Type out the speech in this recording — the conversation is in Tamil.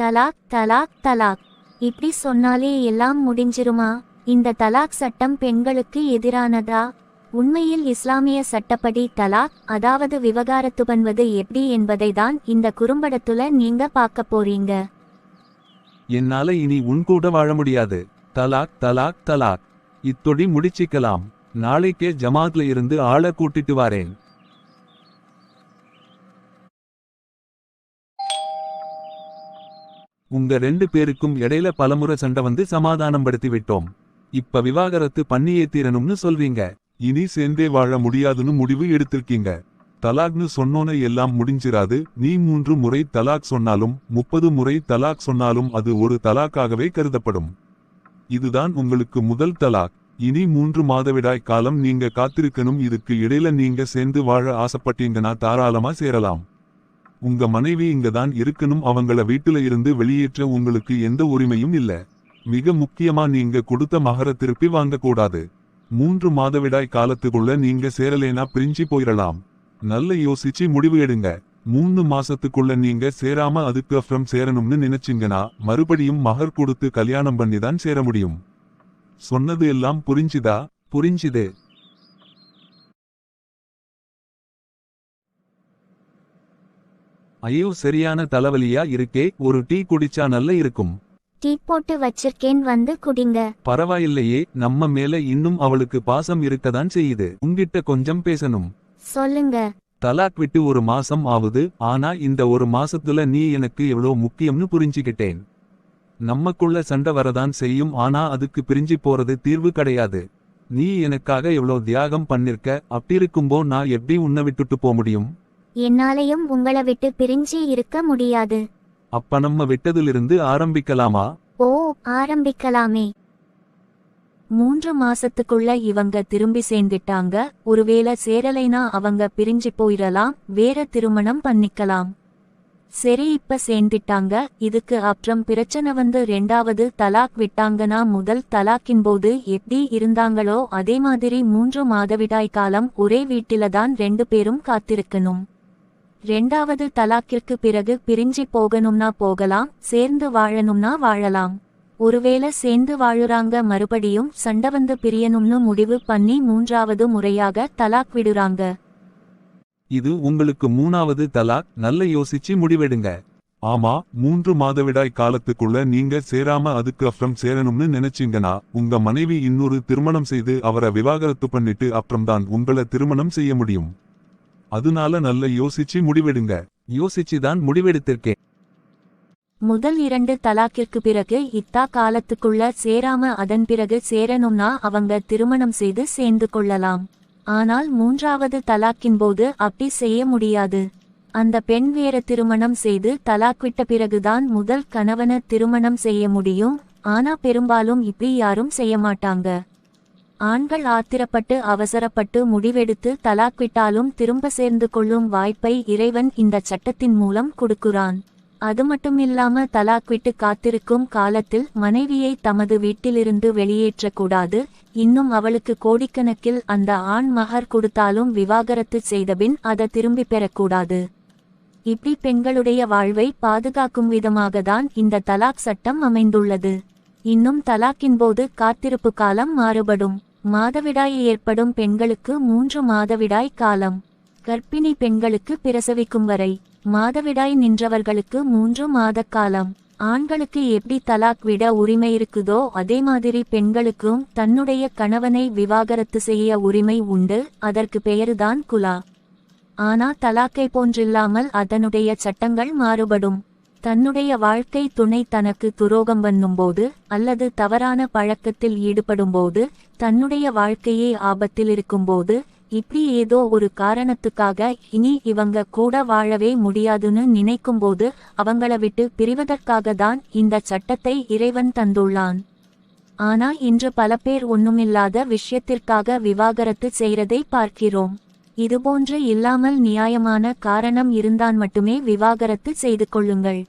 தலாக் தலாக் தலாக். இப்படி சொன்னாலே எல்லாம் முடிஞ்சிருமா? இந்த தலாக் சட்டம் பெண்களுக்கு எதிரானதா? உண்மையில் இஸ்லாமிய சட்டப்படி தலாக் அதாவது விவகாரத்து பண்ணுவது எப்படி என்பதை தான் இந்த குறும்படத்துல நீங்க பார்க்க போறீங்க. என்னால இனி உன் கூட வாழ முடியாது. தலாக் தலாக் தலாக். இத்தொடி முடிச்சிக்கலாம். நாளைக்கே ஜமாத்ல இருந்து ஆளை கூட்டிட்டு வாரேன். உங்க ரெண்டு பேருக்கும் இடையில பலமுறை சண்டை வந்து சமாதானம் படுத்தி விட்டோம். இப்ப விவாகரத்து பண்ணியே தீரணும்னு சொல்வீங்க. இனி சேர்ந்தே வாழ முடியாதுன்னு முடிவு எடுத்திருக்கீங்க. தலாக்னு சொன்னோன எல்லாம் முடிஞ்சிராது. நீ மூன்று முறை தலாக் சொன்னாலும் முப்பது முறை தலாக் சொன்னாலும் அது ஒரு தலாக்காகவே கருதப்படும். இதுதான் உங்களுக்கு முதல் தலாக். இனி மூன்று மாதவிடாய் காலம் நீங்க காத்திருக்கணும். இதுக்கு இடையில நீங்க சேர்ந்து வாழ ஆசைப்பட்டீங்கன்னா தாராளமா சேரலாம். உங்க மனைவி இங்கதான் இருக்கணும் அவங்கள வீட்டுல இருந்து வெளியேற்ற உங்களுக்கு எந்த உரிமையும் இல்ல. மிக முக்கியமா நீங்க கொடுத்த மகர திருப்பி வாங்க கூடாது மூன்று மாதவிடாய் காலத்துக்குள்ள நீங்க சேரலேனா பிரிஞ்சு போயிடலாம் நல்ல யோசிச்சு முடிவு எடுங்க. மூணு மாசத்துக்குள்ள நீங்க சேராம அதுக்கு அப்புறம் சேரணும்னு நினைச்சீங்கன்னா மறுபடியும் மகர் கொடுத்து கல்யாணம் பண்ணி தான் சேர முடியும். சொன்னது எல்லாம் புரிஞ்சுதா? புரிஞ்சுது. ஐயோ சரியான தலைவலியா? இருக்கே ஒரு டீ குடிச்சா நல்ல இருக்கும். டீ போட்டு வச்சிருக்கேன் வந்து குடிங்க. பரவாயில்லையே நம்ம மேல இன்னும் அவளுக்கு பாசம் இருக்கதான் செய்யுது. உங்கிட்ட கொஞ்சம் பேசணும். சொல்லுங்க. தலாக் விட்டு ஒரு மாசம் ஆகுது ஆனா இந்த ஒரு மாசத்துல நீ எனக்கு எவ்வளோ முக்கியம்னு புரிஞ்சுக்கிட்டேன். நமக்குள்ள சண்டை வரதான் செய்யும் ஆனா அதுக்கு பிரிஞ்சு போறது தீர்வு கிடையாது. நீ எனக்காக எவ்வளோ தியாகம் பண்ணிருக்க அப்படி இருக்கும்போ நான் எப்படி உன்னை விட்டுட்டு போக முடியும்? என்னாலையும் உங்களை விட்டு பிரிஞ்சு இருக்க முடியாது. அப்ப நம்ம விட்டதிலிருந்து ஆரம்பிக்கலாமா? ஓ ஆரம்பிக்கலாமே. மூன்று மாசத்துக்குள்ள இவங்க திரும்பி சேர்ந்துட்டாங்க. ஒருவேளை சேரலைனா அவங்க பிரிஞ்சு போயிடலாம். வேற திருமணம் பண்ணிக்கலாம். சரி இப்ப சேர்ந்துட்டாங்க. இதுக்கு அப்புறம் பிரச்சனை வந்து ரெண்டாவது தலாக் விட்டாங்கன்னா முதல் தலாக்கின் போது எப்படி இருந்தாங்களோ அதே மாதிரி மூன்று மாதவிடாய் காலம் ஒரே வீட்டில தான் ரெண்டு பேரும் காத்திருக்கணும். ரெண்டாவது தலாக்கிற்கு பிறகு பிரிஞ்சு போகணும்னா போகலாம் சேர்ந்து வாழணும்னா வாழலாம். ஒருவேளை சேர்ந்து வாழுறாங்க மறுபடியும் சண்டை வந்து பிரியணும்னு முடிவு பண்ணி மூன்றாவது முறையாக தலாக் விடுறாங்க. இது உங்களுக்கு மூணாவது தலாக் நல்ல யோசிச்சு முடிவெடுங்க. ஆமா மூன்று மாதவிடாய் காலத்துக்குள்ள நீங்க சேராம அதுக்கு அப்புறம் சேரணும்னு நினைச்சீங்கன்னா உங்க மனைவி இன்னொரு திருமணம் செய்து அவரை விவாகரத்து பண்ணிட்டு அப்புறம்தான் உங்களை திருமணம் செய்ய முடியும். அதனால நல்ல யோசிச்சு முடிவெடுங்க. யோசிச்சு தான் முடிவெடுத்திருக்கேன். முதல் இரண்டு தலாக்கிற்கு பிறகு இத்தா காலத்துக்குள்ள சேராம அதன் பிறகு சேரணும்னா அவங்க திருமணம் செய்து சேர்ந்து கொள்ளலாம். ஆனால் மூன்றாவது தலாக்கின் போது அப்படி செய்ய முடியாது. அந்த பெண் வேற திருமணம் செய்து தலாக் விட்ட பிறகுதான் முதல் கணவனை திருமணம் செய்ய முடியும். ஆனா பெரும்பாலும் இப்படி யாரும் செய்ய மாட்டாங்க. ஆண்கள் ஆத்திரப்பட்டு அவசரப்பட்டு முடிவெடுத்து தலாக் விட்டாலும் திரும்ப சேர்ந்து கொள்ளும் வாய்ப்பை இறைவன் இந்த சட்டத்தின் மூலம் கொடுக்குறான். அது மட்டுமில்லாம தலாக் விட்டு காத்திருக்கும் காலத்தில் மனைவியை தமது வீட்டிலிருந்து வெளியேற்றக்கூடாது. இன்னும் அவளுக்கு கோடிக்கணக்கில் அந்த ஆண் மகர் கொடுத்தாலும் விவாகரத்து செய்தபின் அதை திரும்பி பெறக்கூடாது. இப்படி பெண்களுடைய வாழ்வை பாதுகாக்கும் விதமாகத்தான் இந்த தலாக் சட்டம் அமைந்துள்ளது. இன்னும் தலாக்கின் போது காத்திருப்பு காலம் மாறுபடும். மாதவிடாய் ஏற்படும் பெண்களுக்கு மூன்று மாதவிடாய் காலம். கர்ப்பிணி பெண்களுக்கு பிரசவிக்கும் வரை மாதவிடாய் நின்றவர்களுக்கு மூன்று மாத காலம். ஆண்களுக்கு எப்படி தலாக் விட உரிமை இருக்குதோ அதே மாதிரி பெண்களுக்கும் தன்னுடைய கணவனை விவாகரத்து செய்ய உரிமை உண்டு அதற்கு பெயருதான் குலா. ஆனா தலாக்கை போன்றில்லாமல் அதனுடைய சட்டங்கள் மாறுபடும். தன்னுடைய வாழ்க்கை துணை தனக்கு துரோகம் பண்ணும்போது அல்லது தவறான பழக்கத்தில் ஈடுபடும்போது தன்னுடைய வாழ்க்கையே ஆபத்தில் இருக்கும்போது இப்படி ஏதோ ஒரு காரணத்துக்காக இனி இவங்க கூட வாழவே முடியாதுன்னு நினைக்கும்போது அவங்கள விட்டு பிரிவதற்காக தான் இந்த சட்டத்தை இறைவன் தந்துள்ளான். ஆனா இன்று பல பேர் ஒண்ணுமில்லாத விஷயத்திற்காக விவாகரத்து செய்கிறதை பார்க்கிறோம். இதுபோன்று இல்லாமல் நியாயமான காரணம் இருந்தான் மட்டுமே விவாகரத்து செய்து கொள்ளுங்கள்.